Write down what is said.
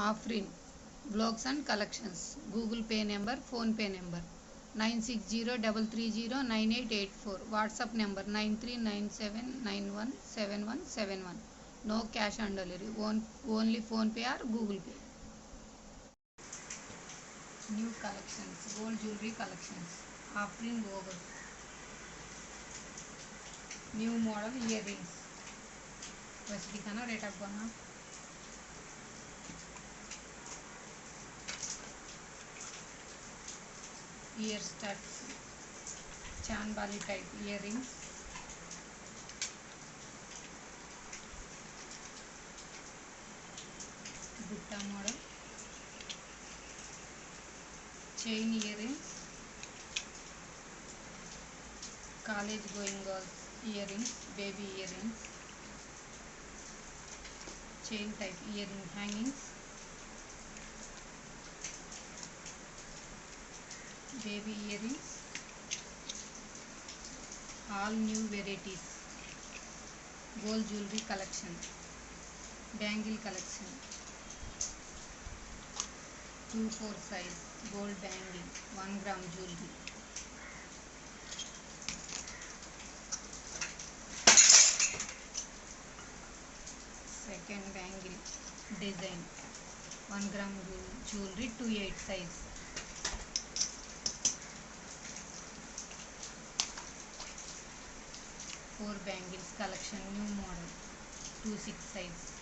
Afreen blocks and collections Google Pay number PhonePe number nine six zero double three zero nine eight eight four WhatsApp number nine three nine seven nine one seven one seven one no cash on delivery only PhonePe or Google Pay new collection gold jewellery collection Afreen goggle new model earring वैसे दिखाना rate आप बना ear studs, bali type earrings. Gutta model. Chain earrings. College going girls earrings, baby earrings. Chain type earring hangings. baby earrings, all new varieties, gold jewelry collection, bangle collection, 24 size gold bangle, 1 gram jewelry. Second bangle design, 1 gram jewelry, 2/8 size. 4 bangles collection new model 2 6 size